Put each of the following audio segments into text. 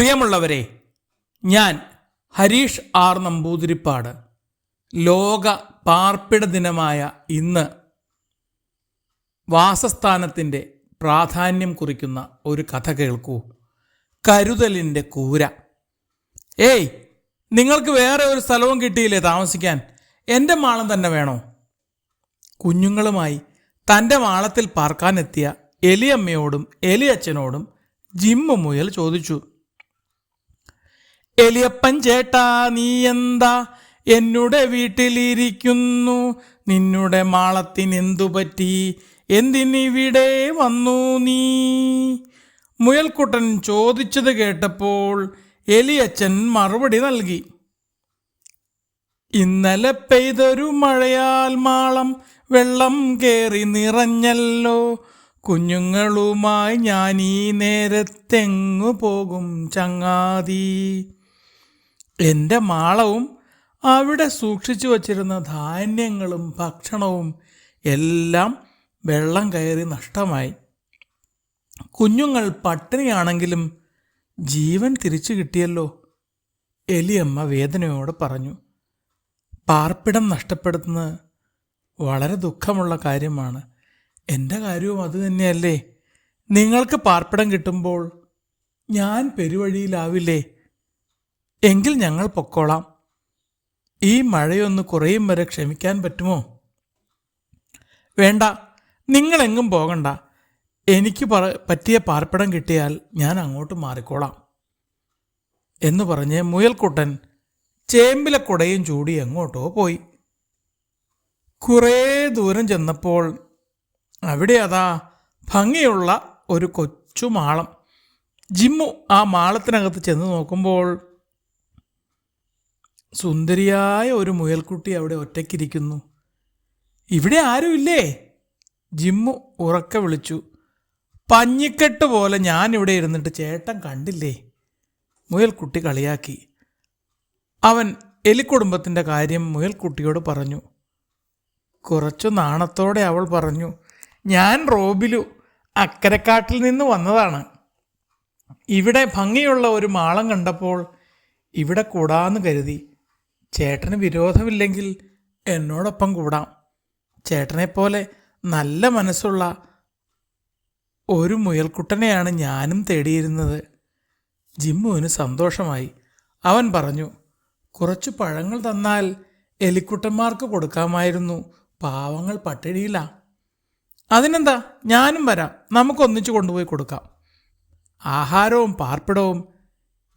പ്രിയമുള്ളവരെ ഞാൻ ഹരീഷ് ആർ നമ്പൂതിരിപ്പാട്. ലോക പാർപ്പിട ദിനമായ ഇന്ന് വാസസ്ഥാനത്തിന്റെ പ്രാധാന്യം കുറിക്കുന്ന ഒരു കഥ കേൾക്കൂ. കരുതലിന്റെ കൂര. ഏയ് നിങ്ങൾക്ക് വേറെ ഒരു സ്ഥലവും കിട്ടിയില്ലേ താമസിക്കാൻ? എന്റെ മാളം തന്നെ വേണോ? കുഞ്ഞുങ്ങളുമായി തന്റെ മാളത്തിൽ പാർക്കാനെത്തിയ എലിയമ്മയോടും എലിയച്ഛനോടും ജിമ്മ മുയൽ ചോദിച്ചു. എലിയപ്പൻ ചേട്ടാ നീ എന്താ? എന്നുടെ വീട്ടിലിരിക്കുന്നു. നിന്നുടെ മാളത്തിനെന്തു പറ്റി എന്തിനിവിടെ വന്നു നീ? മുയൽക്കുട്ടൻ ചോദിച്ചത് കേട്ടപ്പോൾ എലിയച്ചൻ മറുപടി നൽകി. ഇന്നലെ പെയ്തൊരു മഴയാൽ മാളം വെള്ളം കയറി നിറഞ്ഞല്ലോ. കുഞ്ഞുങ്ങളുമായി ഈ നേരത്തെങ്ങു പോകും ചങ്ങാതി. എന്റെ മാളവും അവിടെ സൂക്ഷിച്ചു വച്ചിരുന്ന ധാന്യങ്ങളും ഭക്ഷണവും എല്ലാം വെള്ളം കയറി നഷ്ടമായി. കുഞ്ഞുങ്ങൾ പട്ടിണിയാണെങ്കിലും ജീവൻ തിരിച്ചു കിട്ടിയല്ലോ എലിയമ്മ വേദനയോടെ പറഞ്ഞു. പാർപ്പിടം നഷ്ടപ്പെടുത്തുന്നത് വളരെ ദുഃഖമുള്ള കാര്യമാണ്. എന്റെ കാര്യവും അതുതന്നെയല്ലേ നിങ്ങൾക്ക് പാർപ്പിടം കിട്ടുമ്പോൾ ഞാൻ പെരുവഴിയിലാവില്ലേ? എങ്കിൽ ഞങ്ങൾ പൊക്കോളാം. ഈ മഴയൊന്ന് കുറയും വരെ ക്ഷമിക്കാൻ പറ്റുമോ? വേണ്ട നിങ്ങളെങ്ങും പോകണ്ട. എനിക്ക് പറ പറ്റിയ പാർപ്പിടം കിട്ടിയാൽ ഞാൻ അങ്ങോട്ട് മാറിക്കോളാം. എന്ന് പറഞ്ഞ് മുയൽക്കുട്ടൻ ചേമ്പിലെ കുടയും ചൂടി എങ്ങോട്ടോ പോയി. കുറേ ദൂരം ചെന്നപ്പോൾ അവിടെ അതാ ഭംഗിയുള്ള ഒരു കൊച്ചു മാളം. ജിമ്മു ആ മാളത്തിനകത്ത് ചെന്ന് നോക്കുമ്പോൾ സുന്ദരിയായ ഒരു മുയൽക്കുട്ടി അവിടെ ഒറ്റയ്ക്കിരിക്കുന്നു. ഇവിടെ ആരുമില്ലേ ജിമ്മു ഉറക്കെ വിളിച്ചു. പഞ്ഞിക്കെട്ട് പോലെ ഞാൻ ഇവിടെ ഇരുന്നിട്ട് ചേട്ടൻ കണ്ടില്ലേ? മുയൽക്കുട്ടി കളിയാക്കി. അവൻ എലിക്കുടുംബത്തിന്റെ കാര്യം മുയൽക്കുട്ടിയോട് പറഞ്ഞു. കുറച്ചു നാണത്തോടെ അവൾ പറഞ്ഞു ഞാൻ റോബിലു അക്കരക്കാട്ടിൽ നിന്ന് വന്നതാണ്. ഇവിടെ ഭംഗിയുള്ള ഒരു മാളം കണ്ടപ്പോൾ ഇവിടെ കൂടാന്ന് കരുതി. ചേട്ടന് വിരോധമില്ലെങ്കിൽ എന്നോടൊപ്പം കൂടാം. ചേട്ടനെപ്പോലെ നല്ല മനസ്സുള്ള ഒരു മുയൽക്കുട്ടനെയാണ് ഞാനും തേടിയിരുന്നത്. ജിമ്മുവിന് സന്തോഷമായി. അവൻ പറഞ്ഞു കുറച്ച് പഴങ്ങൾ തന്നാൽ എലിക്കുട്ടന്മാർക്ക് കൊടുക്കാമായിരുന്നു. പാവങ്ങൾ പട്ടിണിയില്ല അതിനെന്താ? ഞാനും വരാം. നമുക്കൊന്നിച്ചു കൊണ്ടുപോയി കൊടുക്കാം. ആഹാരവും പാർപ്പിടവും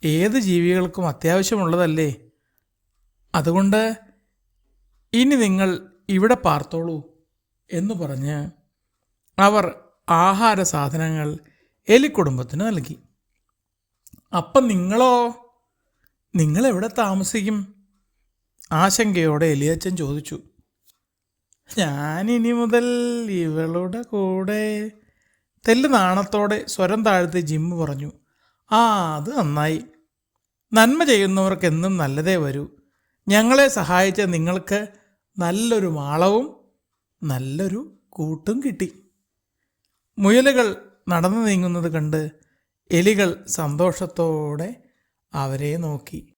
ഏത് ജീവികൾക്കും അത്യാവശ്യമുള്ളതല്ലേ? അതുകൊണ്ട് ഇനി നിങ്ങൾ ഇവിടെ പാർത്തോളൂ എന്ന് പറഞ്ഞ് അവർ ആഹാര സാധനങ്ങൾ എലിക്കുടുംബത്തിന് നൽകി. അപ്പം നിങ്ങളോ? നിങ്ങളെവിടെ താമസിക്കും? ആശങ്കയോടെ എലിയച്ചൻ ചോദിച്ചു. ഞാനിനി മുതൽ ഇവളുടെ കൂടെ തെല്ല് നാണത്തോടെ സ്വരം താഴ്ത്തി ജിമ്മ് പറഞ്ഞു. ആ അത് നന്നായി. നന്മ ചെയ്യുന്നവർക്ക് എന്നും നല്ലതേ വരൂ. ഞങ്ങളെ സഹായിച്ച നിങ്ങൾക്ക് നല്ലൊരു മാളവും നല്ലൊരു കൂട്ടും കിട്ടി. മുയലുകൾ നടന്നു നീങ്ങുന്നത് കണ്ട് എലികൾ സന്തോഷത്തോടെ അവരെ നോക്കി.